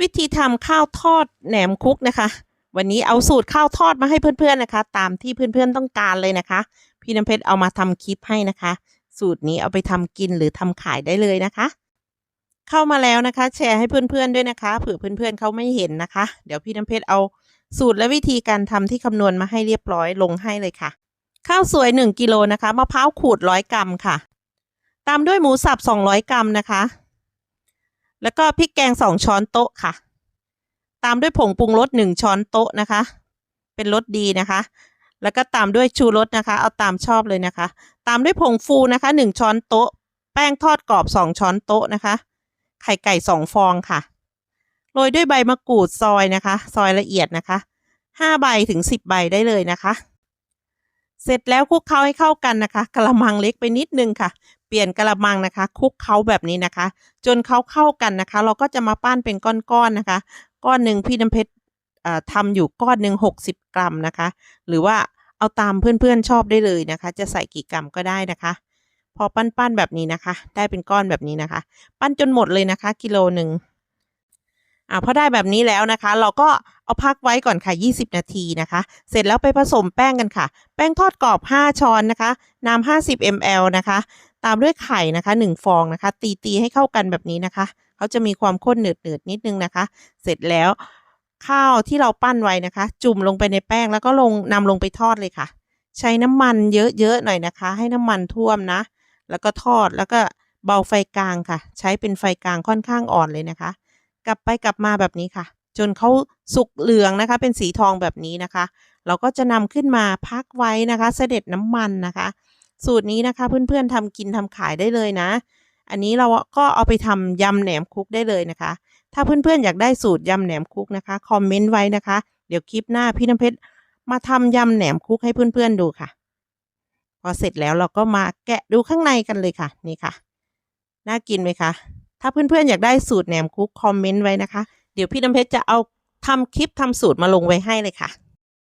วิธีทำข้าวทอดแหนมคุกนะคะ วันนี้เอาสูตรข้าวทอดมาให้เพื่อนๆนะคะ ตามที่เพื่อนๆต้องการเลยนะคะ พี่น้ำเพชรเอามาทำคลิปให้นะคะ สูตรนี้เอาไปทำกินหรือทำขายได้เลยนะคะ เข้ามาแล้วนะคะ แชร์ให้เพื่อนๆด้วยนะคะเผื่อเพื่อนๆเขาไม่เห็นนะคะ เดี๋ยวพี่น้ำเพชรเอาสูตรและวิธีการทำที่คำนวณมาให้เรียบร้อยลงให้เลยค่ะ ข้าวสวย 1กิโลนะคะมะพร้าวขูด100กรัมค่ะ ตามด้วยหมูสับ200กรัมนะคะ แล้วก็พริกแกง2ช้อนโต๊ะค่ะ ตามด้วยผงปรุงรส1ช้อนโต๊ะนะคะ เป็นรสดีนะคะ แล้วก็ตามด้วยชูรสนะคะ เอาตามชอบเลยนะคะ ตามด้วยผงฟูนะคะ1ช้อนโต๊ะ แป้งทอดกรอบ2ช้อนโต๊ะนะคะ ไข่ไก่2ฟองค่ะ โรยด้วยใบมะกรูดซอยนะคะ ซอยละเอียดนะคะ5ใบถึง10ใบได้เลยนะคะเสร็จแล้วคลุกเคล้าให้เข้ากันนะคะกระมังเล็กไปนิดนึงค่ะ เปลี่ยนกระมังนะคะคลุกเคล้าแบบนี้นะคะ จนเขาเข้ากันนะคะ เราก็จะมาปั้นเป็นก้อนๆนะคะ ก้อนหนึ่งพี่น้ำเพชรทำอยู่ก้อนหนึ่งหกสิบกรัมนะคะ หรือว่าเอาตามเพื่อนๆชอบได้เลยนะคะ จะใส่กี่กรัมก็ได้นะคะ พอปั้นๆแบบนี้นะคะ ได้เป็นก้อนแบบนี้นะคะ ปั้นจนหมดเลยนะคะ กิโลหนึ่งอ่าพอได้แบบนี้แล้วนะคะ เราก็เอาพักไว้ก่อนค่ะ 20 นาทีนะคะ เสร็จแล้วไปผสมแป้งกันค่ะ แป้งทอดกรอบ 5 ช้อนนะคะ น้ำ50 ml นะคะ ตามด้วยไข่นะคะ 1 ฟองนะคะ ตีตีให้เข้ากันแบบนี้นะคะเขาจะมีความข้นหนืดหนืดนิดนึงนะคะ เสร็จแล้วข้าวที่เราปั้นไว้นะคะ จุ่มลงไปในแป้งแล้วก็ลงนำลงไปทอดเลยค่ะ ใช้น้ำมันเยอะๆหน่อยนะคะ ให้น้ำมันท่วมนะ แล้วก็ทอดแล้วก็เบาไฟกลางค่ะ ใช้เป็นไฟกลางค่อนข้างอ่อนเลยนะคะ กลับไปกลับมาแบบนี้ค่ะ จนเขาสุกเหลืองนะคะ เป็นสีทองแบบนี้นะคะ เราก็จะนำขึ้นมาพักไว้นะคะ เสด็จน้ำมันนะคะ สูตรนี้นะคะ เพื่อนๆทำกินทำขายได้เลยนะ อันนี้เราก็เอาไปทำยำแหนมคุกได้เลยนะคะ ถ้าเพื่อนๆอยากได้สูตรยำแหนมคุกนะคะคอมเมนต์ไว้นะคะ เดี๋ยวคลิปหน้าพี่น้ำเพชรมาทำยำแหนมคุกให้เพื่อนๆดูค่ะ พอเสร็จแล้วเราก็มาแกะดูข้างในกันเลยค่ะ นี่ค่ะ น่ากินไหมคะ ถ้าเพื่อนๆอยากได้สูตรแหนมคุกคอมเมนต์ไว้นะคะ เดี๋ยวพี่น้ำเพชรจะเอาทำคลิปทำสูตรมาลงไว้ให้เลยค่ะ